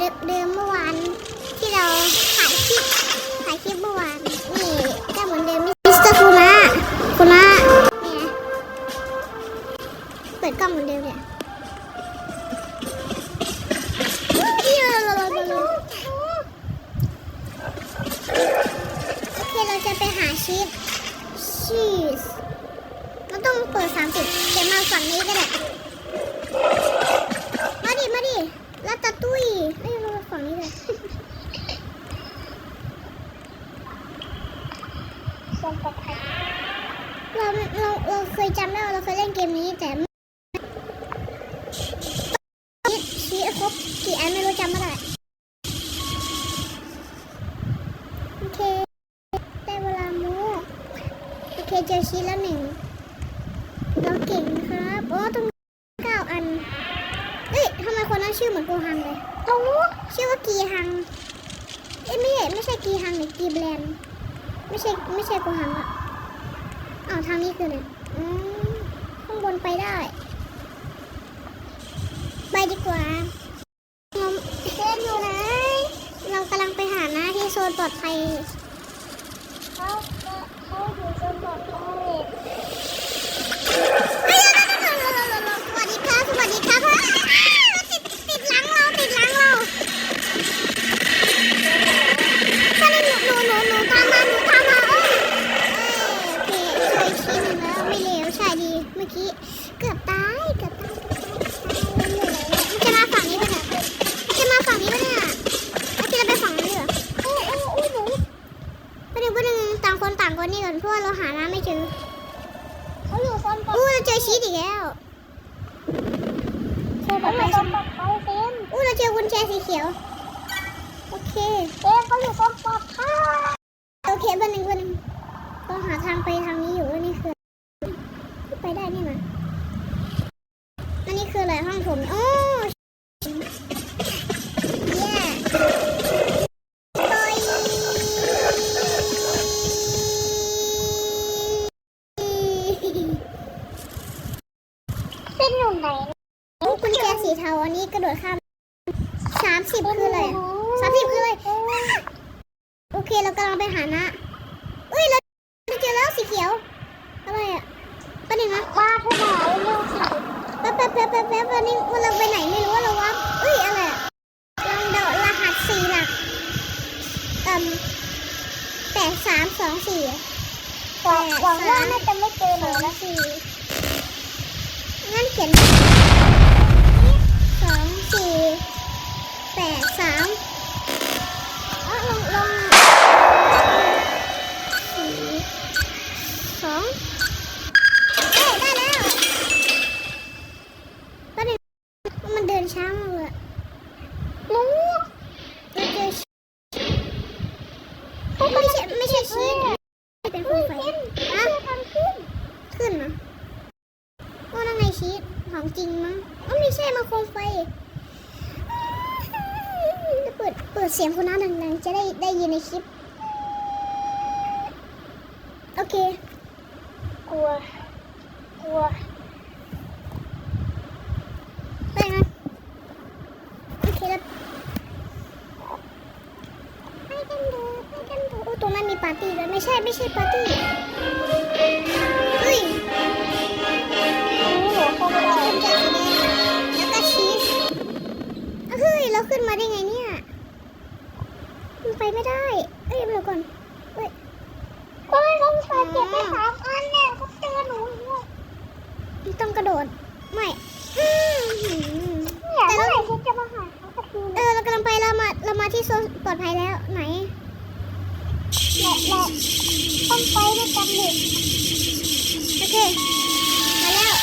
เดิมเมื่อวานที่เราถ่ายคลิปถ่ายคลิปเมื่อวานนี่ก็เหมือนเดิมมิสเตอร์คุระคุระเนี่ยเปิดกล้องเหมือนเดิมเนี่ยโอเคเราจะไปหาชีสชีสเราต้องเปิด30เดี๋ยวมาฝั่งนี้ก็ได้ มาดิลาตาตุ้ยเอ้ยมาฝั่งนี้เลยส่งไปใครเราเราเราเคยจำได้ว่าเราเคยเล่นเกมนี้แต่ไม่ชี้ครบกี่อันไม่รู้จำไม่ได้โอเคได้เวลามูโอเคเจอชี้แล้วหนึ่งเราเก่งครับโมือนโกฮังเลยรู้ชื่อว่ากีฮังเอ้ยไม่ใช่ไม่ใช่กีฮังหรือกีแบรนด์ไม่ใช่ไม่ใช่โกฮังอะอ้าวทางนี้คืออะไรอืมข้างบนไปได้ ไปดีกว่าเราเพื่อนอยู่ไหนเรากำลังไปหาหน้าที่โซนปลอดภัย ผมโอ้เย่โอ้ย เซนอยู่ไหน โอ้กุญแจสีเทาอันนี้กระโดดข้ามสามสิบคืออะไรอะสามสิบคืออะไร โอเคเรากำลังไปหานะเอ้ยเราเจอแล้วสีเขียว อะไรอะประเด็นนะ มาเท่าไหร่เร็วสิ แป๊บแป๊บแป๊บวันนี้เราไปไหนไม่รู้ว่าเราว่าเอ้ยอะไรลองเดารหัสสี่หลักเอ่มแปดสามสองสี่หวังหวังว่าน่าจะไม่เจอหสนูองนะสี่งั้นเขียนสองสี่แปดสามอ๋อลงลงสี่สองเอ้ยได้แล้วประเด็นมันเดินช้ามากเลยอะ หนู เราเจอไม่ใช่ไม่ใช่ชีสเป็นคนไฟอะ ทางขึ้น ขึ้นนะโอ้นั่นไงชีสของจริงมั้งอ๋อไม่ใช่มาโคมไฟเปิดเปิดเสียงคุณน้าดังๆ จะได้ได้ยินในคลิป โอเค กลัว กลัวไปนะโอเคแล้วไปกันเถอะไปกันเถอะโอ้ตรงนั้นมีปาร์ตี้ด้วยไม่ใช่ไม่ใช่ปาร์ตี้เฮ้ยอันนี้หนูเข้าไม่ได้กุญแจสีแดงแล้วก็ชีสอะเฮ้ยเราขึ้นมาได้ไงเนี่ยมันไปไม่ได้ เอ้ยเดี๋ยวก่อนเอ้ย ก็ไม่ต้องใส่เก็บไปสามอันเนี่ยเขาเจอหนูอยู่เนี่ยมันต้องกระโดด ไม่อืมหืมเนี่ยเมื่อไหร่ฉันจะมาหาเขาสักทีเออเรากำลังไปเรามาเรามาที่โซนปลอดภัยแล้วไหนแหละแหละต้องไปด้วยกันเด็กโอเค มาแล้ว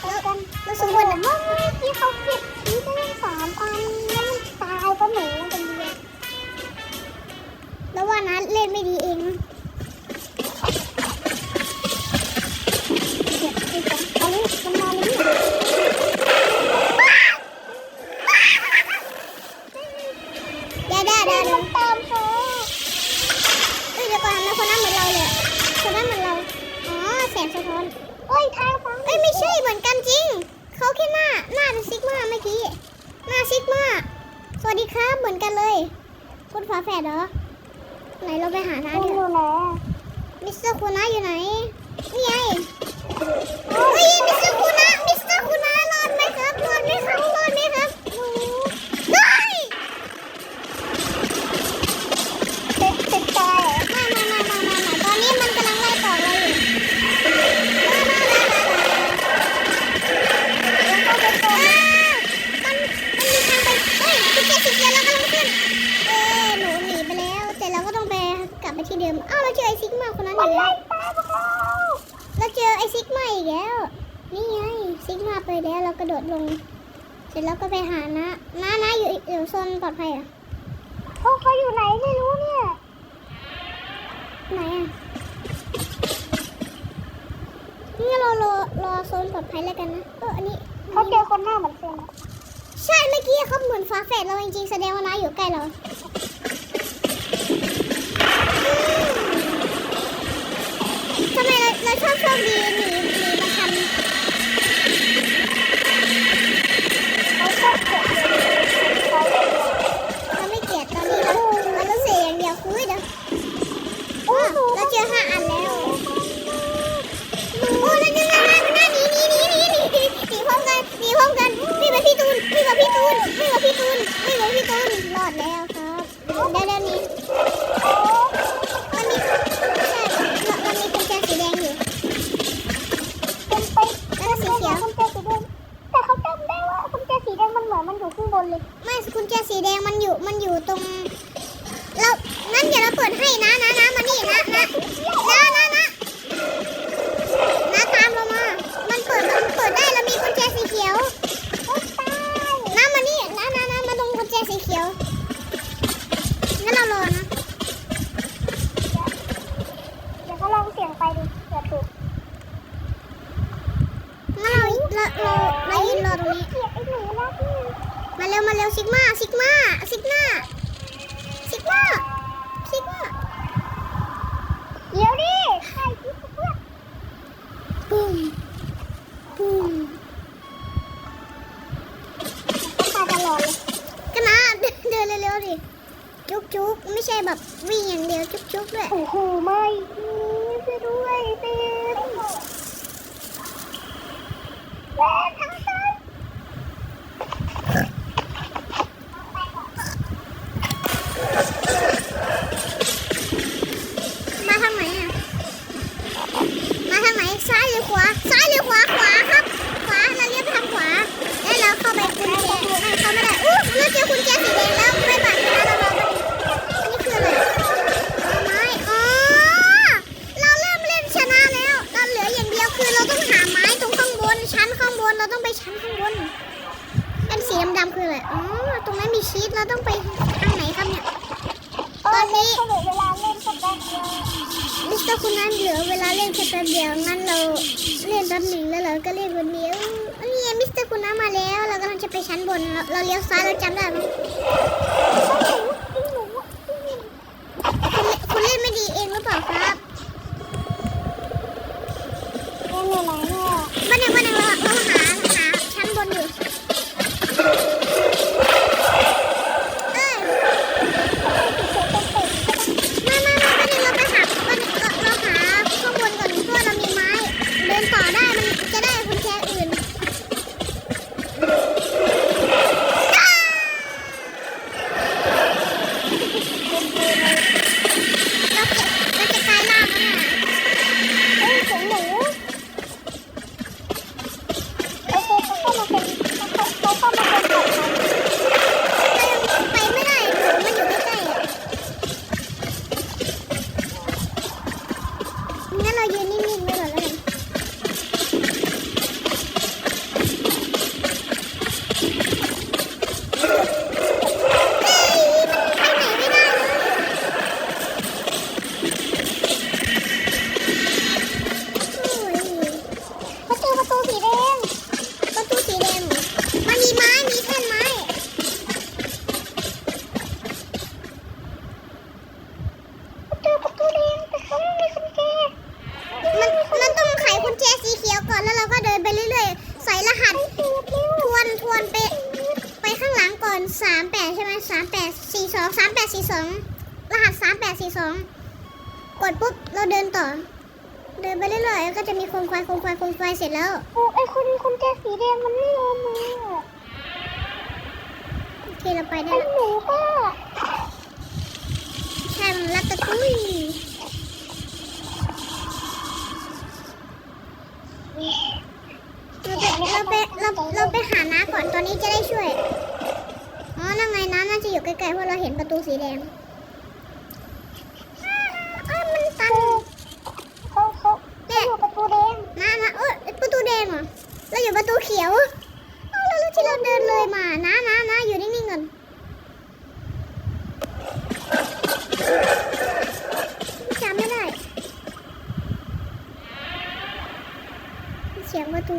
แล้วกันเราสสมมมมติตินะว่าเมื่อกี้เขาเก็บ มาเมื่อกี้ มาซิกมาสวัสดีครับเหมือนกันเลย คุณฝาแฝดเหรอ ไหนเราไปหาน้าเถอะมิสเตอร์คูน่าอยู่ไหน นี่ไงเฮ้ยมิสเตอร์คูน่ามิส นปลอดภัยเหรอโเขาอยู่ไหนไม่รู้เนี่ย ไหนอะนี่เรอรอรอโซนปลอดภัยแล้วกันนะ เออ อันนี้เขาเจอคนหน้าเหมือนเซนใช่ เมื่อกี้เขาเหมือนฟ้าแฝดเราจริงๆแสดงว่าน้าอยู่ใกล้เราทำไมเราเราชอบโชคดีหนี แดงมันอยู่มันอยู่ตรง นเราต้องไปชั้นข้างบนอันสีดำๆคืออะไร อ๋อ ตรงนั้นมีชีสเราต้องไปทางไหนครับเนี่ย ตอนนี้มิสเตอร์คุณนั้นเหลือเวลาเล่นแค่แป๊บเดียว งั้นเราเล่นแป๊บหนึ่งแล้วเราก็เล่นวันนี้นี่มิสเตอร์คุณนั้นมาแล้ว เรากำลังจะไปชั้นบน เราเลี้ยวซ้ายเราจำได้ไหมคุณเล่นไม่ดีเองหรือเปล่าครับเล่นอะไรเนี่ยบ้านไหนบ้านไหน ซิกมาสี่สองรหัสสามแปดสี่สองกดปุ๊บเราเดินต่อ เดินไปเรื่อยๆแล้วก็จะมีโคมไฟโคมไฟโคมไฟเสร็จแล้วโอ้ไอคนคนแจสีแดงมันไม่ยอมมาโอเคเราไปได้ไอแล้วหนูก็ใช่มันรักตะกุยเราไปเราไปเราเราไปหาน้าก่อนตอนนี้จะได้ช่วยอ๋อนั่งไงน้า น่าจะอยู่ใกล้ๆเพราะเราเห็นประตูสีแดงอ้าวมันตันเขาเขาเขาอยู่ประตูแดงน้าน้าเออประตูแดงเหรอเราอยู่ประตูเขียวเอาแล้วแล้วที่เราเดินเลยมาน้าน้าน้าอยู่นิ่งๆก่อนจำไม่ได้เสียงประตู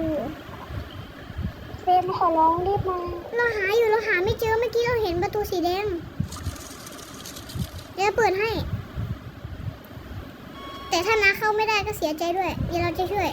เฟรมขอร้องรีบมาเราหาอยู่เราหาไม่เจอเมื่อกี้เราเห็นประตูสีแดงเดี๋ยวเปิดให้ แต่ถ้าน้าเข้าไม่ได้ก็เสียใจด้วย เดี๋ยวเราจะช่วย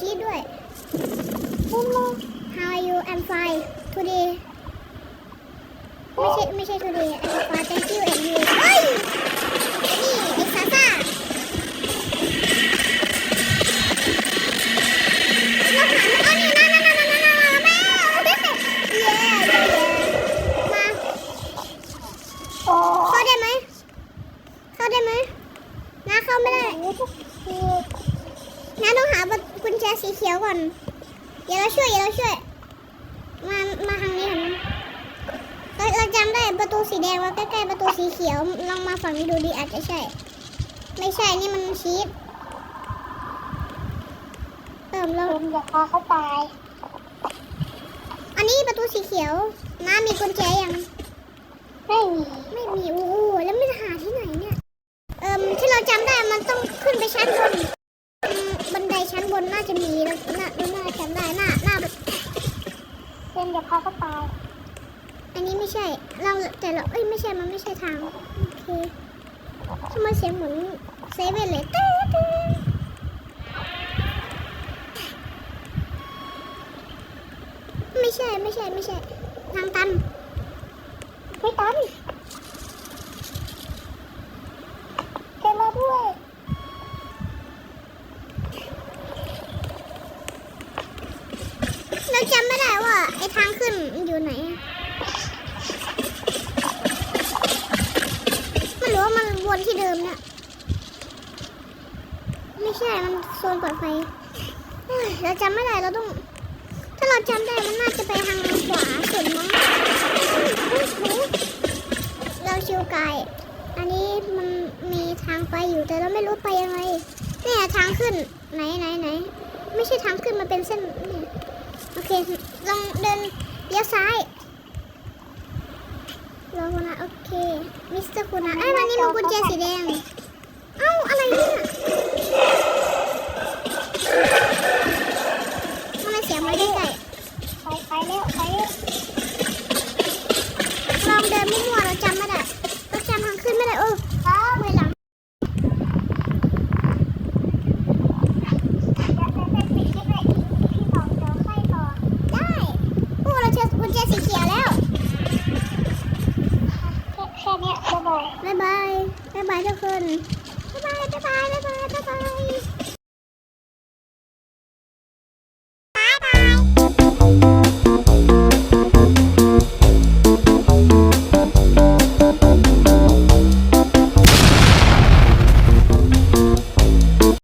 ชี้ด้วยคุณมา How are you I'm fine today ไม่ใช่ไม่ใช่ today I'm fine thank you อาจจะใช่ ไม่ใช่นี่มันชีสเติมเราเฟรมอย่าพาเขาตายอันนี้ประตูสีเขียวน้ามีกุญแจยัง ไม่มี ไม่มี โอ้โหแล้วไม่หาที่ไหนเนี่ย เอ่มที่เราจำได้มันต้องขึ้นไปชั้นบนอืมบันไดชั้นบนน่าจะมีแล้วน่าน่าจำได้น่าน่าเฟรมอย่าพาเขาตายอันนี้ไม่ใช่ เราแต่เราเอ้ยไม่ใช่มันไม่ใช่ทาง โอเค ทำไมเสียงเหมือนเซเว่นเลยตื้อตื้อไม่ใช่ไม่ใช่ไม่ใช่ทางตัน ไม่ตันเฟรมมาด้วย เราจำไม่ได้ว่าไอ้ทางขึ้นมันอยู่ไหนอะมันหรือว่ามันวนที่เดิมเนี่ย ไม่ ใช่ มันโซนปลอดภัยเราจำไม่ได้ เราต้อง ถ้าเราจำได้ มันน่าจะไปทางขวาสุดมั้งเฮ้ยเฮ้ยเราชิวกายอันนี้มันมีทางไปอยู่ แต่เราไม่รู้ไปยังไงเนี่ยทางขึ้น ไหนไหนไหน ไม่ใช่ทางขึ้น มันเป็นเส้นนี่โอเค ลองเดินเลี้ยวซ้ายรอคุณนะโอเค มิสเตอร์คุณนะไอ้วันนี้มันกุญแจสีแดง เอ้า อะไรเนี่ย ลองเดินมั่วเราจำไม่ได้เราจำทางขึ้นไม่ได้เออบไม่หลังอย่าไปเป็นปิดได้ไหมพี่สองเจอไส้ต่อได้โอ้เราเจอกุญแจสีเขียวแล้วแค่แค่เนี้ยบ๊ายบายบ๊ายบายบ๊ายบายทุกคนบายบายบ๊ายบายบ๊ายบายบ๊ายบาย